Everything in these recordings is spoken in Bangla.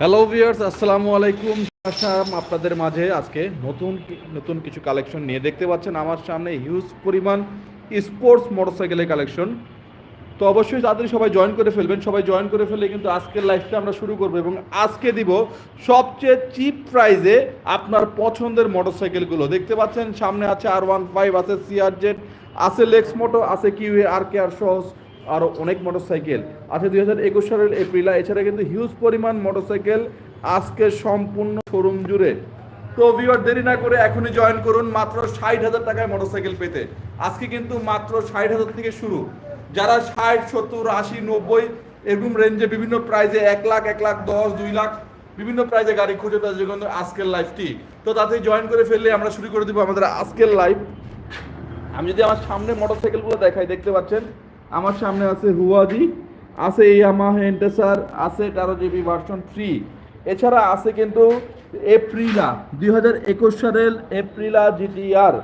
হ্যালো ভিউয়ার্স আসসালামু আলাইকুম। আসাম, আপনাদের মাঝে আজকে নতুন নতুন কিছু কালেকশন নিয়ে দেখতে পাচ্ছেন। আমার সামনে হিউজ পরিমাণ স্পোর্টস মোটরসাইকেলের কালেকশন তো অবশ্যই তাড়াতাড়ি সবাই জয়েন করে ফেলবেন। সবাই জয়েন করে ফেললে কিন্তু আজকের লাইফটা আমরা শুরু করব এবং আজকে দিব সবচেয়ে চিপ প্রাইজে আপনার পছন্দের মোটরসাইকেলগুলো দেখতে পাচ্ছেন, সামনে আছে আর ওয়ান ফাইভ আছে সিআর জেড আছে লেক্স মোটো আছে কিউ আর কে আর সহ আরও অনেক মোটরসাইকেল। আছে দুই হাজার একুশ সালের এপ্রিলা, এছাড়া কিন্তু হিউজ পরিমাণ মোটরসাইকেল আজকে সম্পূর্ণ শোরুম জুড়ে। তো ভিউয়ার দেরি না করে এখনই জয়েন করুন মাত্র ষাট হাজার টাকায় মোটরসাইকেল পেতে। আজকে কিন্তু মাত্র ষাট হাজার থেকে শুরু। যারা ষাট, সত্তর, আশি, নব্বই, এরকম রেঞ্জে বিভিন্ন প্রাইজে এক লাখ এক লাখ, দশ, দুই লাখ বিভিন্ন প্রাইজে গাড়ি খুঁজে তাদের জন্য আজকের লাইফটি তো তাতে জয়েন করে ফেললে আমরা শুরু করে দিব আমাদের আজকের লাইফ আমি যদি আমার সামনে মোটরসাইকেলগুলো দেখাই, দেখতে পাচ্ছেন? আমার সামনে আছে হুয়াজি, আছে ইয়ামা হেন্টেসার আছে তেরো জিবি ভার্সন থ্রি এছাড়া আছে কিন্তু এপ্রিলা, দুই হাজার একুশ সালের এপ্রিলা জিটিআর।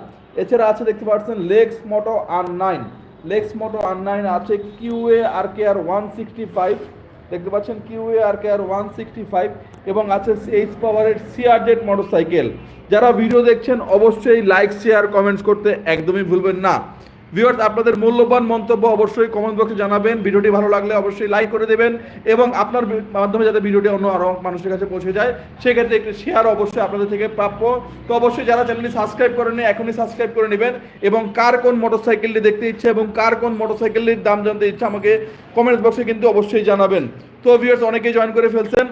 এছাড়া আছে দেখতে পাচ্ছেন Lexmoto R nine. Moto R nine আছে QA R K R one sixty five. দেখতে পাচ্ছেন QA R K R one sixty five এবং আছে এইচ পাওয়ারের সিআরজেড মোটরসাইকেল। যারা ভিডিও দেখছেন, অবশ্যই লাইক, শেয়ার, কমেন্টস করতে একদমই ভুলবেন না। ভিউয়ার্স আপনাদের মূল্যবান মন্তব্য অবশ্যই কমেন্ট বক্সে জানাবেন। ভিডিওটি ভালো লাগলে অবশ্যই লাইক করে দেবেন এবং আপনার মাধ্যমে যাতে ভিডিওটি অন্য আরও মানুষের কাছে পৌঁছে যায়, সেক্ষেত্রে একটি শেয়ার অবশ্যই আপনাদের থেকে প্রাপ্য। তো অবশ্যই যারা চ্যানেলটি সাবস্ক্রাইব করেনি এখনই সাবস্ক্রাইব করে নেবেন এবং কার কোন মোটরসাইকেলটি দেখতে ইচ্ছে এবং কার কোন মোটরসাইকেলটির দাম জানতে ইচ্ছে আমাকে কমেন্টস বক্সে কিন্তু অবশ্যই জানাবেন। তো ভিউয়ার্স অনেকেই জয়েন করে ফেলছেন।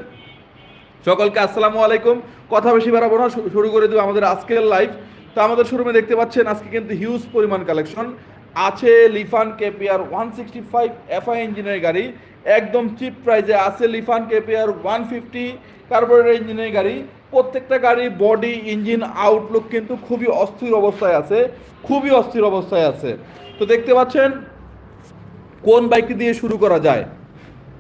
সকলকে আসসালামু আলাইকুম। কথা বেশি বাড়াবো না শুরু করে দেবো আমাদের আজকের লাইভ তো আমাদের শোরুমে দেখতে পাচ্ছেন আজকে কিন্তু হিউজ পরিমাণ কালেকশন আছে Lifan KPR one sixty five FI ইঞ্জিনের গাড়ি। একদম চিপ প্রাইজে আছে Lifan KPR one fifty carburettor ইঞ্জিনের গাড়ি। প্রত্যেকটা গাড়ি বডি ইঞ্জিন আউটলুক কিন্তু খুবই অস্থির অবস্থায় আছে। খুবই অস্থির অবস্থায় আছে। তো দেখতে পাচ্ছেন কোন বাইকটি দিয়ে শুরু করা যায়?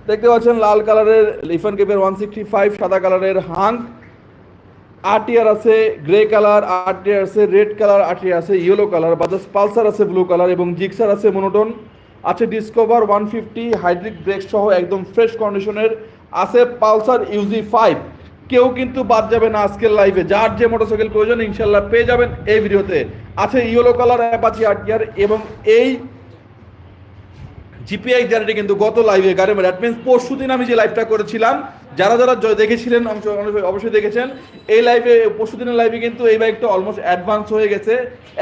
দেখতে পাচ্ছেন লাল কালারের Lifan KPR one sixty five সাদা কালারের হাঙ্ক আরটিআর আছে গ্রে কালার আরটিআর আছে রেড কালার আরটিআর আছে ইয়েলো কালার বাজাজ পালসার আছে ব্লু কালার এবং জিক্সার আছে মনোটন আছে Discover one fifty hydraulic brake সহ একদম ফ্রেশ কন্ডিশনের আছে পালসার ইউজি ফাইভ কেউ কিন্তু বাদ যাবে না আজকের লাইফে যার যে মোটরসাইকেল প্রয়োজন, ইনশাল্লাহ পেয়ে যাবেন এই ভিডিওতে। আছে ইয়েলো কালার অ্যাপাচি আরটিআর এবং এই জিপিআই গ্যারান্টি কিন্তু গত লাইভে গাড়ি দ্যাট মিনস পরশু দিন আমি যে লাইভটা করেছিলাম, যারা যারা দেখেছিলেন অবশ্যই দেখেছেন, এই লাইভে পরশু দিনের লাইভে কিন্তু এই বাইকটা অলমোস্ট অ্যাডভান্স হয়ে গেছে।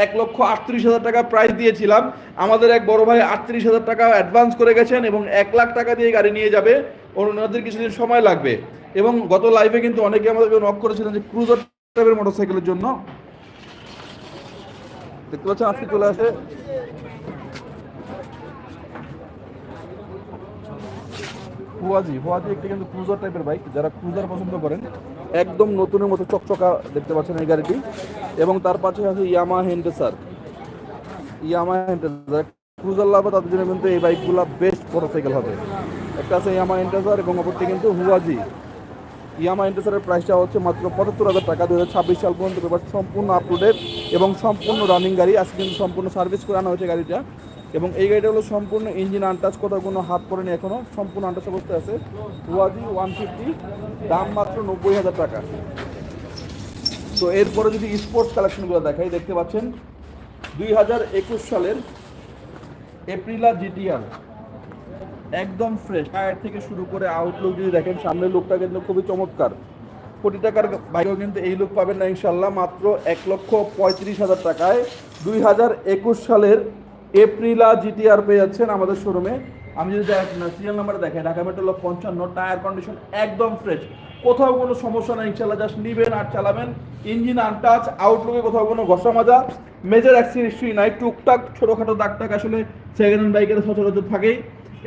এক লক্ষ আটত্রিশ হাজার টাকা প্রাইস দিয়েছিলাম। আমাদের এক বড় ভাই আটত্রিশ হাজার টাকা অ্যাডভান্স করে গেছেন এবং এক লাখ টাকা দিয়ে গাড়ি নিয়ে যাবে। ওনাদের কিছুদিন সময় লাগবে। এবং গত লাইভে কিন্তু অনেকে আমাদেরকে নক করেছিলেন যে ক্রুজার টাইপের মোটরসাইকেলের জন্য। দেখতে পাচ্ছেন, আজকে চলে আসে হুয়াজি হুয়াজি একটি কিন্তু ক্রুজার টাইপের বাইক যারা ক্রুজার পছন্দ করেন, একদম নতুনের মতো চকচকা দেখতে পাচ্ছেন এই গাড়িটি। এবং তার পাশে আছে ইয়ামা হেন্ডেসার ইয়ামা হেন্টেসার ক্রুজার লাভ, তাদের জন্য কিন্তু এই বাইকগুলো বেস্ট মোটরসাইকেল হবে। একটা আছে ইয়ামা হেন্টেসার এবং অপরটি কিন্তু হুয়াজি। ইয়ামা ইন্টারসারের প্রাইসটা হচ্ছে মাত্র পঁচাত্তর হাজার টাকা দু ছাব্বিশ সাল পর্যন্ত সম্পূর্ণ আপ টু ডেট এবং সম্পূর্ণ রানিং গাড়ি। আজকে কিন্তু সম্পূর্ণ সার্ভিস করে আনা হয়েছে গাড়িটা। এবং এই গাড়িটা হলো সম্পূর্ণ ইঞ্জিন আনটাচ, কোথাও কোনো হাত পড়েনি এখনও সম্পূর্ণ আনটাচ অবস্থায় আছে। ওয়াজি ওয়ান ফিফটি দাম মাত্র নব্বই হাজার টাকা। তো এরপরে যদি স্পোর্টস কালেকশনগুলো দেখাই, দেখতে পাচ্ছেন, দুই হাজার একুশ সালের এপ্রিলা জিটিআর একদম ফ্রেশ টায়ার থেকে শুরু করে আউটলুক যদি দেখেন, সামনের লুকটা কিন্তু খুবই চমৎকার। কোটি টাকার বাইকেও কিন্তু এই লুক পাবেন না ইনশাল্লাহ মাত্র এক লক্ষ পঁয়ত্রিশ হাজার টাকায়। দুই হাজার একুশ সালের এপ্রিলা জিটিআর পেয়ে যাচ্ছেন আমাদের শোরুমে। আমি যদি সিরিয়াল নাম্বার দেখেন ঢাকা মেট্রোল পঞ্চান্ন টায়ার কন্ডিশন একদম ফ্রেশ কোথাও কোনো সমস্যা নেই ইনশাল্লাহ জাস্ট নিবেন আর চালাবেন। ইঞ্জিন আনটাচ আউটলুকে কোথাও কোনো ঘষা মাজা। মেজর অ্যাক্সিডেন্ট হিস্ট্রি নাই, টুকটাক ছোটোখাটো দাগ টাক আসলে সেকেন্ড হ্যান্ড বাইকের সচরাচর থাকেই।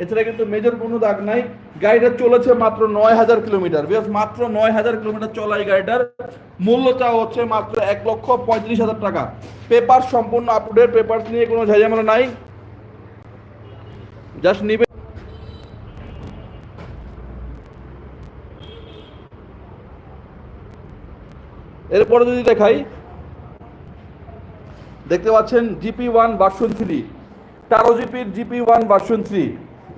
এছাড়া কিন্তু মেজর কোনো দাগ নাই। গাড়িটা চলেছে মাত্র নয় হাজার কিলোমিটার। বিকজ মাত্র নয় হাজার কিলোমিটার চলা এই গাড়িটার। মূল্যটা হচ্ছে মাত্র এক লক্ষ পঁয়ত্রিশ হাজার টাকা। পেপার সম্পূর্ণ আপ টু ডেট পেপার নিয়ে কোনো ঝামেলা নাই। জাস্ট নিবে এরপরে যদি দেখাই, দেখতে পাচ্ছেন জিপি ওয়ান ভার্সন থ্রি তেরো জিপির জিপি ওয়ান ভার্সন থ্রি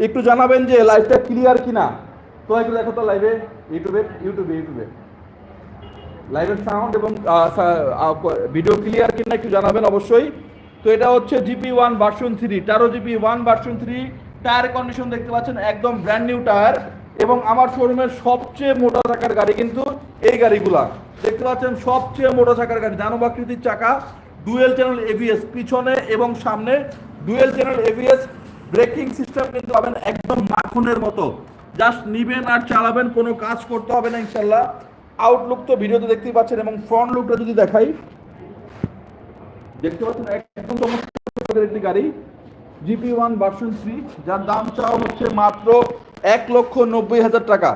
একটু জানাবেন যে লাইভটা ক্লিয়ার কিনা? তো একটু দেখো তো লাইভে ইউটিউবে ইউটিউবে ইউটিউবে। লাইভের সাউন্ড এবং ভিডিও ক্লিয়ার কিনা একটু জানাবেন অবশ্যই। তো এটা হচ্ছে GP one version three Taro GP one version three tyre condition দেখতে পাচ্ছেন, একদম ব্র্যান্ড নিউ টায়ার এবং আমার শোরুমের সবচেয়ে মোটা চাকার গাড়ি কিন্তু এই গাড়িগুলা। দেখতে পাচ্ছেন, সবচেয়ে মোটা চাকার গাড়ি, দানব আকৃতির চাকা ডুয়েল চ্যানেল এভিএস পিছনে এবং সামনে dual channel ABS braking system কিন্তু পাবেন একদম মাখনের মতো। জাস্ট নিবেন আর চালাবেন, কোনো কাজ করতে হবে না ইনশাল্লাহ। আউটলুক তো ভিডিওতে দেখতেই পাচ্ছেন এবং ফ্রন্ট লুকটা যদি দেখাই, দেখতে পাচ্ছেন একদম একটি গাড়ি জিপি ওয়ান ভার্সন থ্রি যার দাম চাওয়া হচ্ছে মাত্র এক লক্ষ নব্বই হাজার টাকা।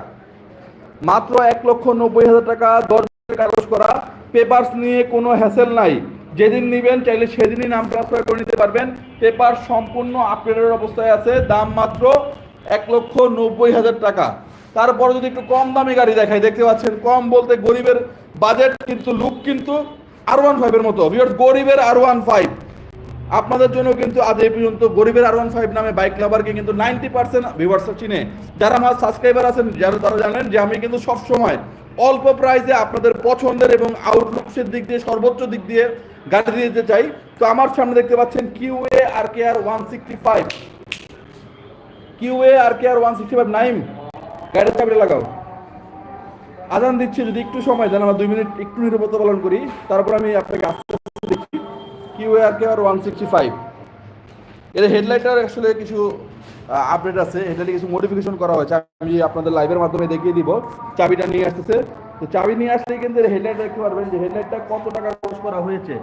মাত্র এক লক্ষ নব্বই হাজার টাকা দশ কাগজ করা পেপারস নিয়ে কোনো হ্যাসেল নাই। যেদিন নেবেন, চাইলে সেদিনই নাম ট্রান্সফার করে নিতে পারবেন। পেপার সম্পূর্ণ আপডেটের অবস্থায় আছে, দাম মাত্র এক লক্ষ নব্বই হাজার টাকা। তারপরে যদি একটু কম দামি গাড়ি দেখাই, দেখতে পাচ্ছেন, কম বলতে গরিবের বাজেট কিন্তু লুক কিন্তু আর ওয়ান ফাইভের মতো। গরিবের আর ওয়ান ফাইভ আপনাদের জন্য কিন্তু আজ এই পর্যন্ত গরিবের আর ওয়ান ফাইভ নামে বাইক লাভারকে কিন্তু নাইনটি পার্সেন্ট ভিউয়ার্স চিনে। যারা আমার সাবস্ক্রাইবার আছেন, যারা তারা জানেন যে আমি কিন্তু সবসময় অল্প প্রাইসে আপনাদের পছন্দের এবং আউটলুকসের দিক দিয়ে, সর্বোচ্চ দিক দিয়ে গাড়ি দিতে চাই। তো আমার সামনে দেখতে পাচ্ছেন QA R K R one sixty five QA R K R one sixty five Naim, গাড়ির চাবিটা লাগাও। আজান দিচ্ছি, যদি একটু সময় দেন, আমার দুই মিনিট একটু নিরাপত্তা পালন করি। তারপর আমি আপনাকে আস্তে আস্তে দেখি Q A R K R one sixty five এর হেডলাইটার আসলে কিছু আপডেট আছে। হেডলাইটে কিছু মডিফিকেশন করা হয়েছে। আমি আপনাদের লাইভের মাধ্যমে দেখিয়ে দিব। চাবিটা নিয়ে আসতেছে। তো চাবি নিয়ে আসলে কিন্তু হেডলাইট দেখতে পারবেন যে হেডলাইটটা কত টাকা খরচ করা হয়েছে।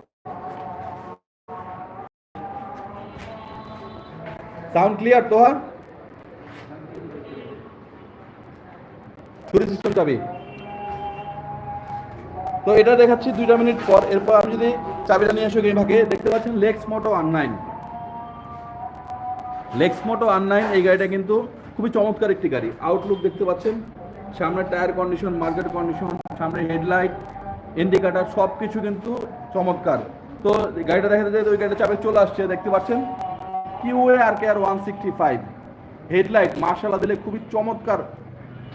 সাউন্ড ক্লিয়ার তো ছুরি সিস্টেম চাবি। তো এটা দেখাচ্ছি দুইটা মিনিট পর। এরপর আমি যদি চাবিটা নিয়ে আসি এই ভাগে দেখতে পাচ্ছেন Lexmoto one nine Lexmoto one nine এই গাড়িটা কিন্তু খুবই চমৎকার একটি গাড়ি। আউটলুক দেখতে পাচ্ছেন। সামনে টায়ার কন্ডিশন মার্কেট কন্ডিশন সামনে হেডলাইট ইন্ডিকেটার সব কিছু কিন্তু চমৎকার। তো গাড়িটা দেখা যায় ওই গাড়িটা চাপে চলে আসছে, দেখতে পাচ্ছেন? QA R K R one sixty five headlight মার্শাল্লাহ দিলে খুবই চমৎকার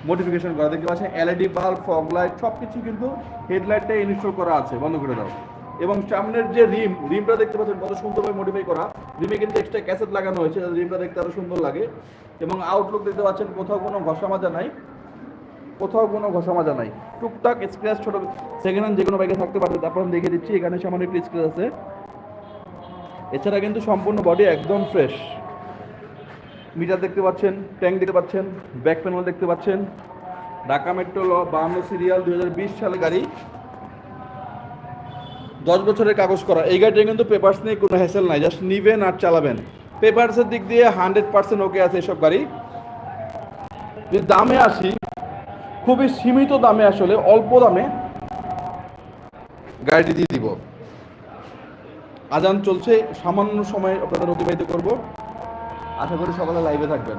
মডিফিকেশন করা। দেখতে পাচ্ছেন এলইডি বাল্ব ফগ লাইট সব কিছু কিন্তু হেডলাইটটা ইনস্টল করা আছে। বন্ধ করে দাও। এবং সামনের যে রিম, রিমটা দেখতে পাচ্ছেন কত সুন্দরভাবে মডিফাই করা। রিমে কিন্তু এক্সট্রা ক্যাসেট লাগানো হয়েছে রিমটা দেখতে আরও সুন্দর লাগে। এবং আউটলুক দেখতে পাচ্ছেন, কোথাও কোনো ঘষা মাজা নাই। কোথাও কোনো ঘষা মাজা নাই। টুকটাক স্ক্র্যাচ ছোট সেকেন্ড হ্যান্ড যে কোনো বাইকে থাকতে পারে। তারপর আমি দেখিয়ে দিচ্ছি, এখানে সামান্য একটু স্ক্র্যাচ আছে। এছাড়া কিন্তু সম্পূর্ণ বডি একদম ফ্রেশ মিটার দেখতে পাচ্ছেন ট্যাঙ্ক দেখতে পাচ্ছেন ব্যাক প্যানেল দেখতে পাচ্ছেন। ঢাকা মেট্রো ল বাহান্ন সিরিয়াল দুই সালে গাড়ি। দশ বছরের কাগজ করা। এই গাড়িটা কিন্তু পেপার্স নিয়ে কোনো হ্যাসেল নাই জাস্ট নিবেন আর চালাবেন। পেপার্সের দিক দিয়ে হান্ড্রেড পার্সেন্ট ওকে আছে এসব গাড়ি। যদি দামে আসি, খুবই সীমিত দামে আসলে অল্প দামে গাড়িটি দিয়ে দিব। আজান চলছে, সামান্য সময় আপনাদের অতিবাহিত করব। আশা করি সকালে লাইভে থাকবেন।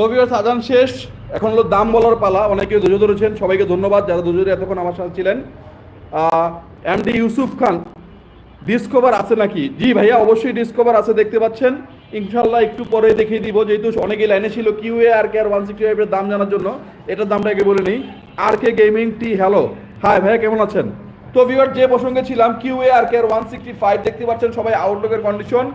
তো ভিউয়ার্স আজান শেষ। এখন হলো দাম বলার পালা। অনেকে ধৈর্য ধরেছেন। সবাইকে ধন্যবাদ যারা ধৈর্য ধরে এতক্ষণ আমার সাথে ছিলেন। এমডি ইউসুফ খান ডিসকভার আছে নাকি? জি ভাইয়া, অবশ্যই ডিসকভার আছে, দেখতে পাচ্ছেন। ইনশাল্লাহ একটু পরে দেখিয়ে দিব। যেহেতু অনেকেই লাইনে ছিল Keeway R K R one sixty ফাইভের দাম জানার জন্য। এটার দামটা আগে বলে নিই। R K gaming T hello hi ভাইয়া, কেমন আছেন? তো ভিউয়ার যে প্রসঙ্গে ছিলাম QA R K R one sixty five দেখতে পাচ্ছেন সবাই আউটলুকের কন্ডিশন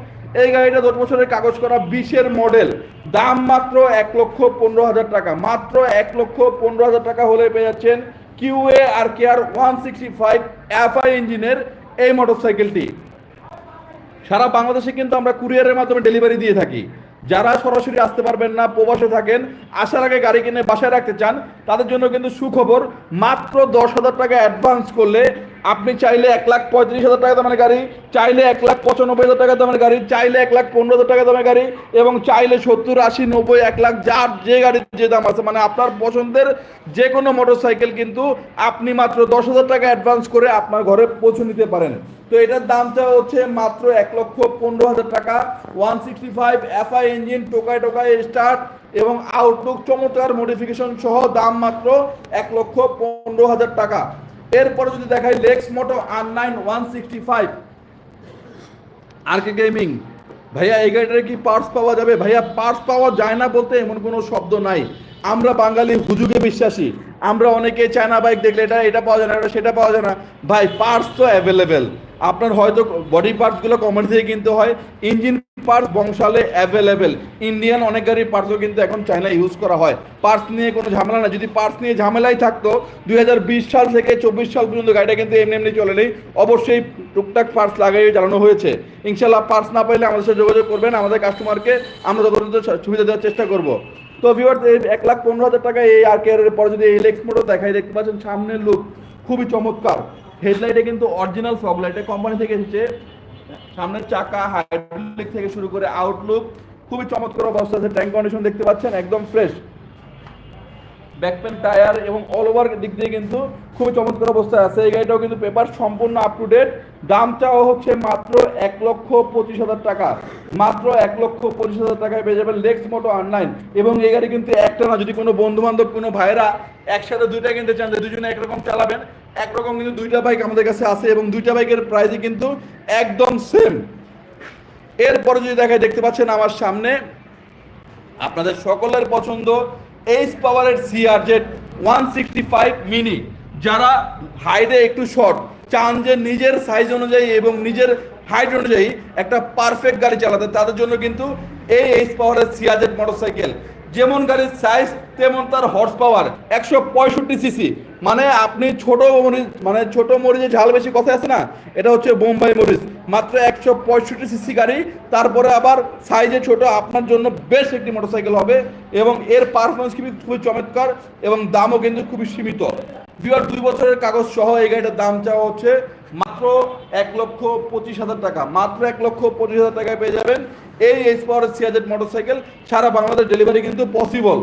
এই গাড়িটা দশ বছরের কাগজ করা বিশের মডেল। দাম মাত্র এক লক্ষ পনেরো হাজার টাকা। মাত্র এক লক্ষ পনেরো হাজার টাকা হলে পেয়ে যাচ্ছেন QA R K R one sixty five FI ইঞ্জিনের এই মোটরসাইকেলটি। সারা বাংলাদেশে কিন্তু আমরা কুরিয়ারের মাধ্যমে ডেলিভারি দিয়ে থাকি। যারা সরাসরি আসতে পারবেন না, প্রবাসে থাকেন, আসার আগে গাড়ি কিনে বাসায় রাখতে চান, তাদের জন্য কিন্তু সুখবর, মাত্র দশ হাজার টাকা অ্যাডভান্স করলে আপনি চাইলে এক লাখ পঁয়ত্রিশ হাজার টাকা দামের গাড়ি, চাইলে এক লাখ পঁচানব্বই হাজার টাকা দামের গাড়ি, চাইলে এক লাখ পনেরো হাজার টাকা দামের গাড়ি এবং চাইলে সত্তর, আশি, নব্বই, এক লাখ যার যে গাড়ির যে দাম আছে। মানে আপনার পছন্দের যে কোনো মোটর সাইকেল কিন্তু আপনি মাত্র দশ হাজার টাকা অ্যাডভান্স করে আপনার ঘরে পৌঁছে নিতে পারেন। তো এটার দামটা হচ্ছে মাত্র এক লক্ষ পনেরো হাজার টাকা। One sixty five FI engine, টোকায় টোকায় স্টার্ট এবং আউটলুক চমৎকার মডিফিকেশন সহ দাম মাত্র এক লক্ষ পনেরো হাজার টাকা। এরপরে যদি দেখাই Lexmoto R nine one sixty five R K gaming ভাইয়া, এই গাড়িটার কি পার্টস পাওয়া যাবে? ভাইয়া পার্টস পাওয়া যায় না বলতে এমন কোনো শব্দ নাই। আমরা বাঙালি হুজুগে বিশ্বাসী। আমরা অনেকে চায়না বাইক দেখলে এটা এটা পাওয়া যায় না, এটা সেটা পাওয়া যায় না। ভাই পার্টস তো অ্যাভেলেবেল আপনার হয়তো বডি পার্টসগুলো কোম্পানি থেকে কিনতে হয় ইঞ্জিন পার্টস বংশালে অ্যাভেলেবেল ইন্ডিয়ান অনেক গাড়ির পার্টসও কিন্তু এখন চায়না ইউজ করা হয়। পার্টস নিয়ে কোনো ঝামেলা না যদি পার্টস নিয়ে ঝামেলাই থাকতো, দুই হাজার বিশ সাল থেকে চব্বিশ সাল পর্যন্ত গাড়িটা কিন্তু এমনি এমনি চলে নেই। অবশ্যই টুকটাক পার্টস লাগিয়ে চালানো হয়েছে। ইনশাল্লাহ পার্টস না পাইলে আমাদের সাথে যোগাযোগ করবেন। আমাদের কাস্টমারকে আমরা যতটা সুবিধা দেওয়ার চেষ্টা করব। তো ভিউয়ার্স এক লাখ পনেরো হাজার টাকা এই আর কেয়ারের পরে যদি এই লেক্স মোটর দেখাই, দেখতে পাচ্ছেন সামনের লুক খুবই চমৎকার। হেডলাইটে কিন্তু অরিজিনাল ফগ লাইটে কোম্পানি থেকে এসেছে। সামনের চাকা হাইড্রোলিক থেকে শুরু করে আউটলুক খুবই চমৎকার অবস্থা আছে। ট্যাঙ্ক কন্ডিশন দেখতে পাচ্ছেন, একদম ফ্রেশ ব্যাকপেন টায়ার এবং অল ওভার দিক দিয়ে কিন্তু খুবই চমৎকার অবস্থায় আছে। এই গাড়িটাও কিন্তু পেপার সম্পূর্ণ আপ টু ডেট দাম চাওয়া হচ্ছে মাত্র এক লক্ষ পঁচিশ হাজার টাকা। মাত্র এক লক্ষ পঁচিশ হাজার টাকায় পেয়ে যাবেন লেক্স মোটো অনলাইন এবং এই গাড়ি কিন্তু একটা না, যদি কোনো বন্ধু বান্ধব কোনো ভাইরা একসাথে দুইটা কিনতে চান, যে দুজনে একরকম চালাবেন একরকম কিন্তু দুইটা বাইক আমাদের কাছে আছে এবং দুইটা বাইকের প্রাইসই কিন্তু একদম সেম এরপরে যদি দেখায় দেখতে পাচ্ছেন আমার সামনে। আপনাদের সকলের পছন্দ এইচ পাওয়ারের CR Z one sixty five mini যারা হাইডে একটু শর্ট চান যে নিজের সাইজ অনুযায়ী এবং নিজের হাইট অনুযায়ী একটা পারফেক্ট গাড়ি চালাতে, তাদের জন্য কিন্তু এই এইচ পাওয়ারের সিআর জেড মোটরসাইকেল যেমন গাড়ির সাইজ তেমন তার হর্স পাওয়ার একশো পঁয়ষট্টি সিসি মানে আপনি ছোট মরিচ মানে ছোট মরিচে ঝাল বেশি কথা আছে না? এটা হচ্ছে বোম্বাই মরিচ। মাত্র একশো পঁয়ষট্টি সিসি গাড়ি। তারপরে আবার সাইজে ছোট আপনার জন্য বেশ একটি মোটরসাইকেল হবে এবং এর পারফরমেন্স কিন্তু খুবই চমৎকার এবং দামও কিন্তু খুবই সীমিত। বিগত দুই বছরের কাগজ সহ এই গাড়িটার দাম চাওয়া হচ্ছে মাত্র এক লক্ষ পঁচিশ হাজার টাকা। মাত্র এক লক্ষ পঁচিশ হাজার টাকায় পেয়ে যাবেন এই এইচ পাওয়ারের সিয়াজেড মোটরসাইকেল সারা বাংলাদেশ ডেলিভারি কিন্তু পসিবল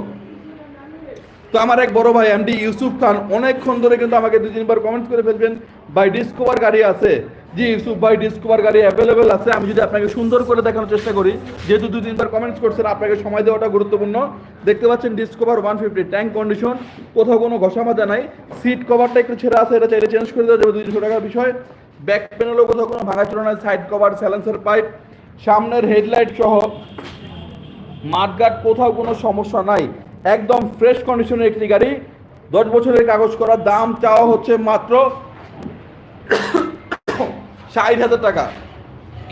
তো আমার এক বড় ভাই এমডি ইউসুফ খান, অনেকক্ষণ ধরে কিন্তু আমাকে দুই তিনবার কমেন্ট করে ফেলবেন, ভাই ডিসকভার গাড়ি আছে। জি, ইউসুফ ভাই ডিসকভার গাড়ি অ্যাভেলেবেল আছে। আমি যদি আপনাকে সুন্দর করে দেখানোর চেষ্টা করি, যেহেতু দুই তিনবার কমেন্টস করছেন, আপনাকে সময় দেওয়াটা গুরুত্বপূর্ণ। দেখতে পাচ্ছেন Discover one fifty tank condition কোথাও কোনো ঘষা মাজা নাই। সিট কভারটা একটু ছেঁড়া আছে, এটা চাইলে চেঞ্জ করে দেওয়া যাবে, দুইশো টাকার বিষয়। ব্যাক প্যানেলও কোথাও কোনো ভাঙাচোরা নাই সাইড কভার স্যালেন্সার পাইপ সামনের হেডলাইট সহ মাঠঘাট কোথাও কোনো সমস্যা নাই। একদম ফ্রেশ কন্ডিশনের একটি গাড়ি। দশ বছরের কাগজ করার দাম চাওয়া হচ্ছে মাত্র ষাট হাজার টাকা।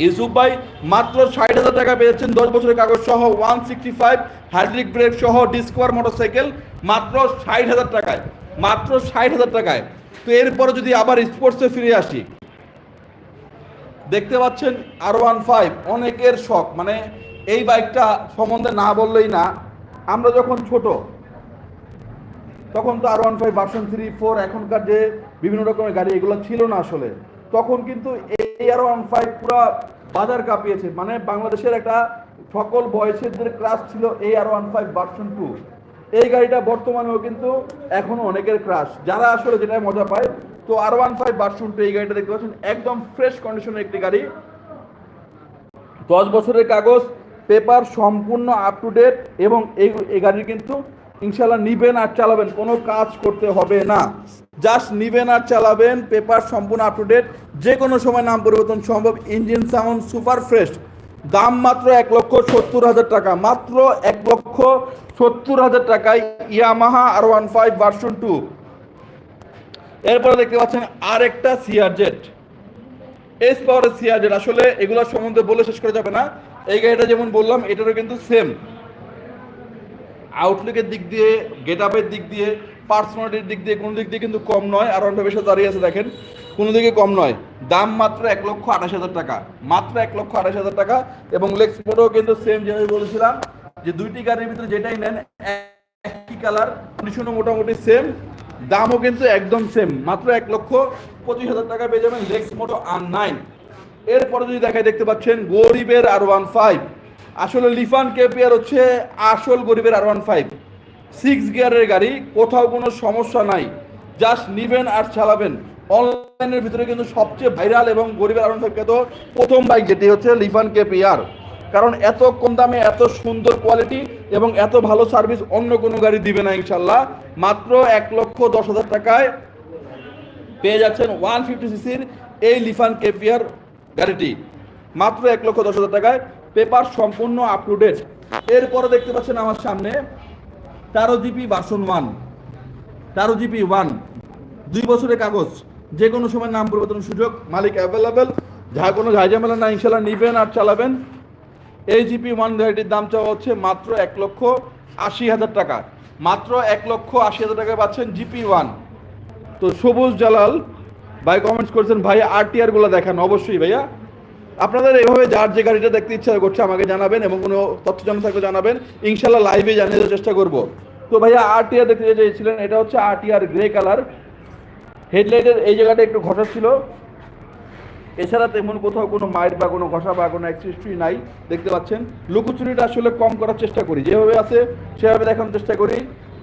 ইউসুফ ভাই, মাত্র ষাট হাজার টাকা পেয়েছেন দশ বছরের কাগজ সহ। One sixty five hydraulic brake সহ ডিসকভার মোটরসাইকেল মাত্র ষাট হাজার টাকায়। মাত্র ষাট হাজার টাকায়। তো এরপরে যদি আবার স্পোর্টসে ফিরে আসি দেখতে পাচ্ছেন আর ওয়ান ফাইভ অনেকের শখ মানে এই বাইকটা সম্বন্ধে না বললেই না। আমরা যখন ছোট, তখন তো R one five version three four এখনকার যে বিভিন্ন রকমের গাড়ি, এগুলো ছিল না আসলে। তখন কিন্তু এই আর ওয়ান ফাইভ পুরো বাজার কাঁপিয়েছে মানে বাংলাদেশের একটা সকল বয়সের ক্রাশ ছিল এই R one five version two এই গাড়িটা বর্তমানেও কিন্তু এখনও অনেকের ক্রাশ যারা আসলে যেটা মজা পায় তো R one five version two এই গাড়িটা দেখতে পাচ্ছেন, একদম ফ্রেশ কন্ডিশনের একটি গাড়ি। দশ বছরের কাগজ পেপার সম্পূর্ণ আপ টু ডেট এবং এই এই গাড়ি কিন্তু ইনশাল্লাহ নিবেন আর চালাবেন, কোনো কাজ করতে হবে না। জাস্ট নিবেন আর চালাবেন পেপার সম্পূর্ণ আপ টু ডেট যে কোনো সময় নাম পরিবর্তন সম্ভব ইঞ্জিন সাউন্ড সুপার ফ্রেশ দাম মাত্র এক লক্ষ সত্তর হাজার টাকা, মাত্র এক লক্ষ সত্তর হাজার টাকায় Yamaha R one five version two এরপরে দেখতে পাচ্ছেন আরেকটা সিআর জেট এস পাওয়ারের সিআরজেড আসলে এগুলোর সম্বন্ধে বলে শেষ করা যাবে না। এই গাড়িটা যেমন বললাম, এটারও কিন্তু সেম আউটলুকের দিক দিয়ে গেট আপের দিক দিয়ে পার্সোনালিটির দিক দিয়ে কোনো দিক দিয়ে কিন্তু কম নয়। আর অন্য বেশি দাঁড়িয়ে আছে, দেখেন। কোনো দিকে কম নয়। দাম মাত্র এক লক্ষ আঠাশ হাজার টাকা। মাত্র এক লক্ষ আঠাশ হাজার টাকা। এবং লেক্স মোটও কিন্তু সেম যেভাবে বলেছিলাম, যে দুইটি গাড়ির ভিতরে যেটাই নেন, একই কালার কন্ডিশনও মোটামুটি সেম দামও কিন্তু একদম সেম মাত্র এক লক্ষ পঁচিশ হাজার টাকা পেয়ে যাবেন লেক্স মোটো আর নাইন এরপরে যদি দেখায় দেখতে পাচ্ছেন গরিবের আর ওয়ান ফাইভ আসলে লিফান কেপিয়ার হচ্ছে আসল গরিবের আর ওয়ান ফাইভ সিক্স গিয়ারের গাড়ি, কোথাও কোনো সমস্যা নাই। জাস্ট নিবেন আর চালাবেন। অনলাইনের ভিতরে কিন্তু সবচেয়ে ভাইরাল এবং গরিবের আর ওয়ান ফাইভ খ্যাত প্রথম বাইক যেটি হচ্ছে লিফান কেপিয়ার কারণ এত কম দামে, এত সুন্দর কোয়ালিটি এবং এত ভালো সার্ভিস অন্য কোনো গাড়ি দিবে না ইনশাল্লাহ। মাত্র এক লক্ষ দশ হাজার টাকায় পেয়ে যাচ্ছেন ওয়ান ফিফটি সিসির এই লিফান কেপিয়ার গাড়িটি। মাত্র এক লক্ষ দশ হাজার টাকায় পেপার সম্পূর্ণ আপ টু ডেট এরপরে দেখতে পাচ্ছেন আমার সামনে তেরো জিপি বাসন ওয়ান। তেরো জিপি ওয়ান। দুই বছরের কাগজ। যে কোনো সময় নাম পরিবর্তনের সুযোগ, মালিক অ্যাভেলেবেল যা কোনো ঝাইঝামেলা না ইনশাল্লাহ নিবেন আর চালাবেন। এই জিপি ওয়ান ভ্যারাইটির দাম চাওয়া হচ্ছে মাত্র এক লক্ষ আশি হাজার টাকা। মাত্র এক লক্ষ আশি হাজার টাকা পাচ্ছেন জিপি ওয়ান তো সবুজ জালাল, ভাই কমেন্টস করছেন, ভাই আরটিআরগুলো দেখান, অবশ্যই ভাইয়া। আপনাদের এইভাবে যার যে গাড়িটা দেখতে ইচ্ছা করছে আমাকে জানাবেন এবং কোনো তথ্য জানা থাকলে জানাবেন। ইনশাল্লাহ লাইভে জানিয়ে দেওয়ার চেষ্টা করব। তো ভাইয়া আরটিআর দেখতে চেয়েছিলেন এটা হচ্ছে আরটিআর গ্রে কালার হেডলাইটের এই জায়গাটা একটু ঘষা ছিল। এছাড়া তেমন কোথাও কোনো মায়ের বা কোনো ঘষা বা কোনো অ্যাক্সিস্ট্রি নাই, দেখতে পাচ্ছেন। লুকোচুরিটা আসলে কম করার চেষ্টা করি। যেভাবে আছে, সেভাবে দেখানোর চেষ্টা করি।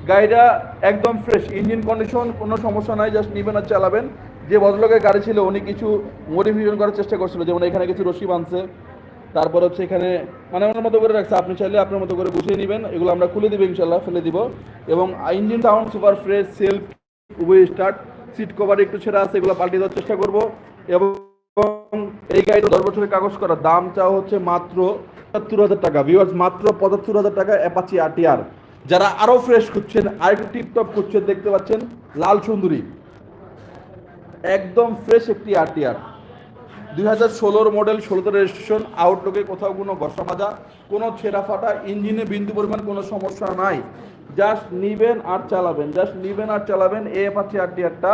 গাড়িটা একদম ফ্রেশ ইঞ্জিন কন্ডিশন কোনো সমস্যা নাই জাস্ট নিবেন আর চালাবেন। যে ভদ্রলোকের গাড়ি ছিল, উনি কিছু মডিফিকেশন করার চেষ্টা করছিল। যেমন এখানে কিছু রশি বাঁধছে। তারপর হচ্ছে এখানে মানে ওনার মতো করে রাখছে। আপনি চাইলে আপনার মতো করে বুঝিয়ে নেবেন। এগুলো আমরা খুলে দিব ইনশাল্লাহ ফেলে দিব। এবং engine sound super fresh self উভয় স্টার্ট সিট কভার একটু ছেঁড়া আছে, এগুলো পাল্টে দেওয়ার চেষ্টা করব। এবং এই গাড়িটা দশ বছরের কাগজ করা। দাম চাওয়া হচ্ছে মাত্র পঁচাত্তর হাজার টাকা। ভিউয়ার্স মাত্র পঁচাত্তর হাজার টাকা অ্যাপাচি আরটিআর যারা আরও ফ্রেশ খুঁজছেন আর একটু টিপটপ খুঁজছেন, দেখতে পাচ্ছেন লাল সুন্দরী। একদম ফ্রেশ একটি আরটিআর দুই হাজার ষোলোর মডেল ষোলোতে রেজিস্ট্রেশন আউটলুকে কোথাও কোনো ঘষা মাজা কোনো ছেঁড়া ফাটা ইঞ্জিনে বিন্দু পরিমাণ কোনো সমস্যা নাই। জাস্ট নিবেন আর চালাবেন জাস্ট নিবেন আর চালাবেন এ পাচ্ছি আরটিআরটা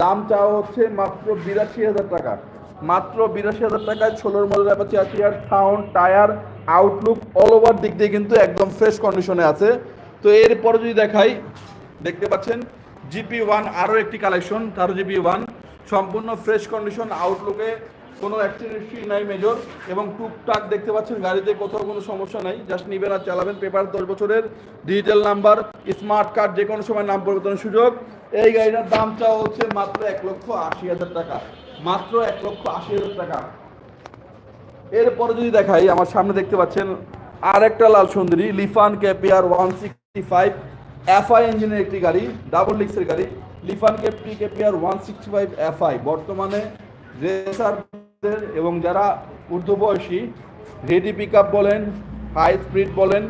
দাম চাওয়া হচ্ছে মাত্র বিরাশি হাজার টাকা। মাত্র বিরাশি হাজার টাকায় ষোলোর model Apache RTR sound tyre, outlook all over দিক দিয়ে কিন্তু একদম ফ্রেশ কন্ডিশনে আছে। তো এরপরে যদি দেখাই, দেখতে পাচ্ছেন জিপি ওয়ান আরও একটি কালেকশন তারও জিপি ওয়ান সম্পূর্ণ ফ্রেশ কন্ডিশন আউটলুকে কোনো অ্যাক্সিডেন্ট নাই মেজর এবং টুকটাক দেখতে পাচ্ছেন, গাড়িতে কোথাও কোনো সমস্যা নাই জাস্ট নিবেন আর চালাবেন পেপার দশ বছরের ডিজিটাল নাম্বার স্মার্ট কার্ড যে কোনো সময় নাম পরিবর্তনের সুযোগ। এই গাড়িটার দাম চাওয়া হচ্ছে মাত্র এক লক্ষ আশি হাজার টাকা। মাত্র এক লক্ষ আশি হাজার টাকা। এরপরে যদি দেখাই, আমার সামনে দেখতে পাচ্ছেন আর একটা লাল সুন্দরী, Lifan KPR one sixty five FI ইঞ্জিনের একটি গাড়ি, ডাবল লিক্সের গাড়ি, Lifan ক্যাপি, KPR one sixty five FI. বর্তমানে রেসারদের এবং যারা ঊর্ধ্ব বয়সী রেডি পিক আপ বলেন হাই স্পিড বলেন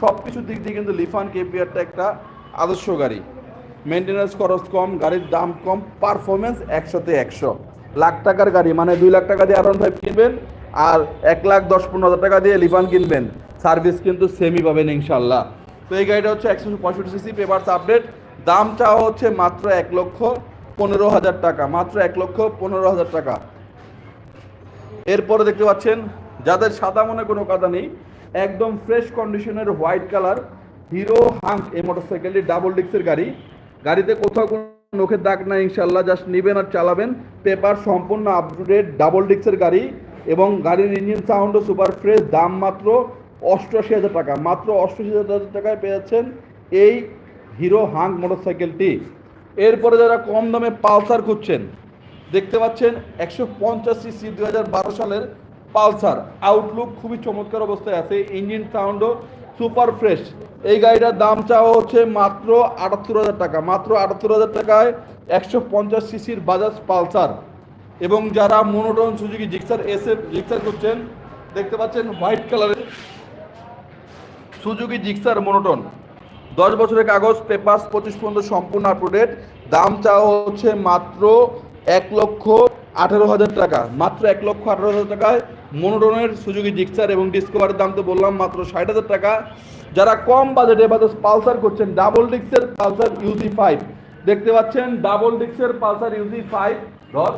সব কিছুর দিক দিয়ে কিন্তু লিফান কেপিয়ারটা একটা আদর্শ গাড়ি। মেনটেন্যান্স খরচ কম, গাড়ির দাম কম পারফরমেন্স একশোতে একশো। লাখ টাকার গাড়ি মানে দুই লাখ টাকা দিয়ে আর ফাইভ কিনবেন আর এক লাখ দশ পনেরো হাজার টাকা দিয়ে লিফান কিনবেন। সার্ভিস কিন্তু সেমই পাবেন ইনশাল্লাহ। তো এই গাড়িটা হচ্ছে একশো পঁয়ষট্টি সিসি পেপারস আপডেট দাম চাওয়া হচ্ছে মাত্র এক লক্ষ পনেরো হাজার টাকা, মাত্র এক লক্ষ পনেরো হাজার টাকা। এরপরে দেখতে পাচ্ছেন, যাদের সাদা মনে কোনো কাদা নেই, একদম ফ্রেশ কন্ডিশনের হোয়াইট কালার হিরো হাঙ্ক এই মোটরসাইকেলটি ডাবল ডিক্সের গাড়ি। গাড়িতে কোথাও কোনো নখের দাগ না ইনশাল্লাহ জাস্ট নেবেন আর চালাবেন। পেপার সম্পূর্ণ আপডেট ডাবল ডিক্সের গাড়ি এবং গাড়ির ইঞ্জিন সাউন্ডও সুপার ফ্রেশ দাম মাত্র অষ্টআশি হাজার টাকা। মাত্র অষ্টআশি হাজার টাকায় পেয়ে যাচ্ছেন এই হিরো হাঙ্ক মোটরসাইকেলটি। এরপরে যারা কম দামে পালসার খুঁজছেন, দেখতে পাচ্ছেন একশো পঞ্চাশ সিসি দু হাজার বারো সালের পালসার আউটলুক খুবই চমৎকার অবস্থায় আছে ইঞ্জিন সাউন্ডও সুপার ফ্রেশ এই গাড়িটার দাম চাওয়া হচ্ছে মাত্র আটাত্তর হাজার টাকা, মাত্র আটাত্তর হাজার টাকায় একশো পঞ্চাশ সিসির বাজাজ পালসার। এবং যারা মনোটন সুজুকি জিক্সার এসে জিক্সার করছেন দেখতে পাচ্ছেন হোয়াইট কালারের সুজুকি জিক্সার মনোটন দশ বছরের কাগজ পেপার পঁচিশ পর্যন্ত সম্পূর্ণ আপ টু ডেট দাম চাওয়া হচ্ছে মাত্র এক লক্ষ আঠেরো হাজার টাকা, মাত্র এক লক্ষ আঠেরো হাজার টাকায় মনোটনের সুযোগী জিক্সার এবং ডিসকভারের দাম তো বললাম মাত্র ষাট হাজার টাকা। যারা কম বাজেটে বাজাজ পালসার করছেন, ডাবল ডিক্সের পালসার ইউজি ফাইভ দেখতে পাচ্ছেন, ডাবল ডিক্সের পালসার ইউজি ফাইভ ধর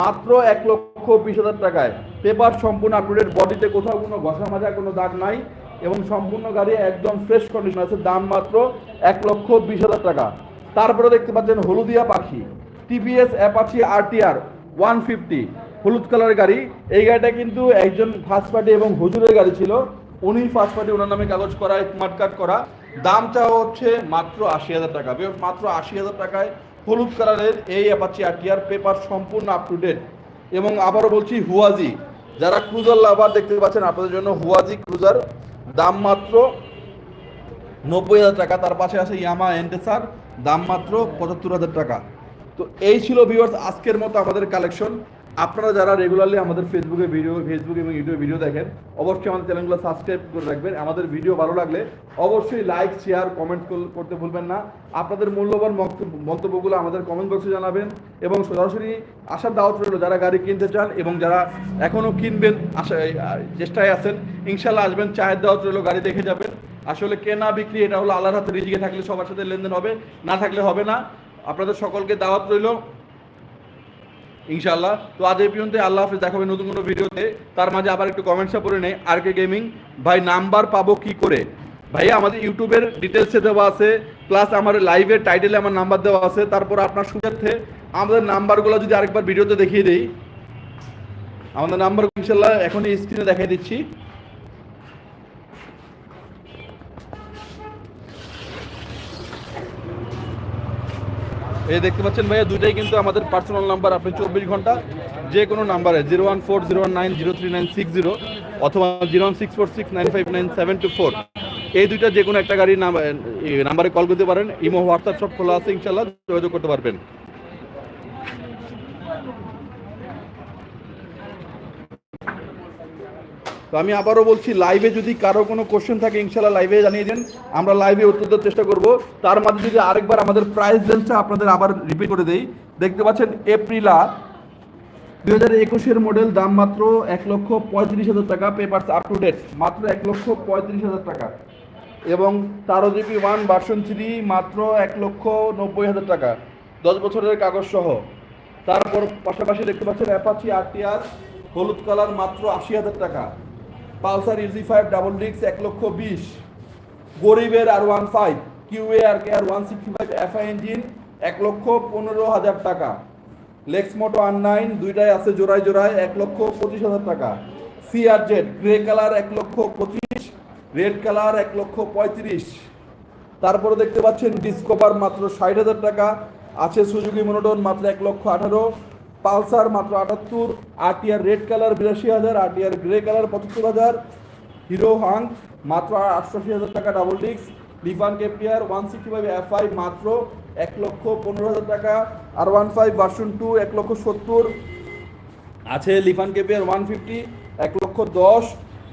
মাত্র এক লক্ষ বিশ হাজার টাকায়। পেপার সম্পূর্ণ আপডেট বডিতে কোথাও কোনো ঘষা মাজা কোনো দাগ নাই, এবং সম্পূর্ণ গাড়ি একদম ফ্রেশ কন্ডিশন আছে, দাম মাত্র এক লক্ষ বিশ হাজার টাকা। তারপরে দেখতে পাচ্ছেন হলুদিয়া পাখি TVS Apache RTR one fifty হলুদ কালারের গাড়ি। এই গাড়িটা কিন্তু একজন ফার্স্ট পার্টি এবং হুজুরের গাড়ি ছিল। উনি ফার্স্ট পার্টি ওনার নামে কাগজ করা স্মার্ট কার্ড করা। দাম চাওয়া হচ্ছে মাত্র আশি হাজার টাকা। মাত্র আশি হাজার টাকায় হলুদ কালারের এই অ্যাপাচি আরটিআর পেপার সম্পূর্ণ আপ টু ডেট এবং আবারও বলছি হুয়াজি যারা ক্রুজার লাভার দেখতে পাচ্ছেন, আপনাদের জন্য হুয়াজি ক্রুজার দাম মাত্র নব্বই হাজার টাকা। তার পাশে আছে ইয়ামা এন্টেসার দাম মাত্র পঁচাত্তর হাজার টাকা। তো এই ছিল ভিউয়ার্স আজকের মতো আমাদের কালেকশন আপনারা যারা রেগুলারলি আমাদের ফেসবুকে ভিডিও ফেসবুক এবং ইউটিউবে ভিডিও দেখেন, অবশ্যই আমাদের চ্যানেলগুলো সাবস্ক্রাইব করে রাখবেন। আমাদের ভিডিও ভালো লাগলে অবশ্যই লাইক শেয়ার কমেন্ট করতে ভুলবেন না। আপনাদের মূল্যবান মন্তব্যগুলো আমাদের কমেন্ট বক্সে জানাবেন এবং সরাসরি আসার দাওয়াত রইল, যারা গাড়ি কিনতে চান এবং যারা এখনও কিনবেন, আশা চেষ্টায় আছেন, ইনশাল্লাহ আসবেন, চায়ের দাওয়াত রইল, গাড়ি দেখে যাবেন। আসলে কেনা, বিক্রি, এটা হলো আল্লাহর হাতে রিজিকে থাকলে সবার সাথে লেনদেন হবে, না থাকলে হবে না। আপনাদের সকলকে দাওয়াত রইল ইনশাল্লাহ তো আজ এই পর্যন্ত আল্লাহ হাফিজ দেখাবে নতুন কোনো ভিডিওতে। তার মাঝে আবার একটু কমেন্টসে পড়ে নেই আর কে গেমিং ভাই নাম্বার পাবো কি করে? ভাইয়া, আমাদের ইউটিউবের ডিটেলসে দেওয়া আছে প্লাস আমার লাইভের টাইটেলে আমার নাম্বার দেওয়া আছে। তারপর আপনার সুবিধার্থে আমাদের নাম্বারগুলো যদি আরেকবার ভিডিওতে দেখিয়ে দিই। আমাদের নাম্বার ইনশাল্লাহ এখনই স্ক্রিনে দেখাই দিচ্ছি। এই দেখতে পাচ্ছেন ভাইয়া, দুইটাই কিন্তু আমাদের পার্সোনাল নাম্বার আপনি চব্বিশ ঘণ্টা যে কোনো নাম্বারে zero one four zero one nine zero three nine six zero অথবা zero one six four six nine five nine seven two four এই দুইটা যে কোনো একটা গাড়ির নাম্বারে কল করতে পারেন। ইমো হোয়াটসঅ্যাপ সব খোলা আছে ইনশাল্লাহ যোগাযোগ করতে পারবেন। তো আমি আবারও বলছি লাইভে যদি কারও কোনো কোশ্চেন থাকে ইনশাল্লাহ লাইভে জানিয়ে দেন আমরা লাইভে উত্তর দেওয়ার চেষ্টা করব। তার মাঝে যদি আরেকবার আমাদের প্রাইস রেঞ্জটা আপনাদের আবার রিপিট করে দেই, দেখতে পাচ্ছেন এপ্রিলা দুই হাজার একুশের মডেল দাম মাত্র এক লক্ষ পঁয়ত্রিশ হাজার টাকা পেপারস আপ টু ডেট মাত্র এক লক্ষ পঁয়ত্রিশ হাজার টাকা। এবং তেরো জিবি ওয়ান ভার্সন থ্রি মাত্র এক লক্ষ নব্বই হাজার টাকা, দশ বছরের কাগজ সহ। তারপর পাশাপাশি দেখতে পাচ্ছেন অ্যাপাচি আরটিআর হলুদ কালার মাত্র আশি হাজার টাকা। পালসার ইজি ফাইভ ডাবল ডিক্স এক লক্ষ বিশ। গরিবের R one five, Keeway R K R one sixty five FI engine এক লক্ষ পনেরো হাজার টাকা। লেক্স মোটো আর নাইন, দুইটাই আছে জোড়ায় জোড়ায় এক লক্ষ পঁচিশ হাজার টাকা। সিআর জেড, গ্রে কালার এক লক্ষ পঁচিশ, রেড কালার এক লক্ষ পঁয়ত্রিশ। তারপরে দেখতে পাচ্ছেন ডিসকভার মাত্র ষাট হাজার টাকা, আছে সুজুকি মনোটন মাত্র এক লক্ষ আঠারো পালসার মাত্র আটাত্তর, আরটিআর রেড কালার বিরাশি হাজার, আরটিআর গ্রে কালার পঁচাত্তর হাজার, হিরো হাং মাত্র আটষট্টি হাজার টাকা ডাবল ডিক্স Lifan KPR one sixty five F I মাত্র এক লক্ষ পনেরো হাজার টাকা R one five version two এক লক্ষ সত্তর, আছে লিফান কেপিয়ার ওয়ান ফিফটি এক লক্ষ দশ,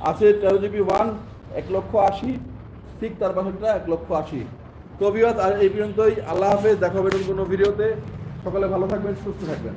আছে তেরো জিবি ওয়ান এক লক্ষ আশি, ঠিক তার পাশেরটা এক লক্ষ আশি। তো বিবাদ আর এই পর্যন্তই। আল্লাহ হাফেজ, দেখা হবে কোনো ভিডিওতে সকালে ভালো থাকবেন, সুস্থ থাকবেন।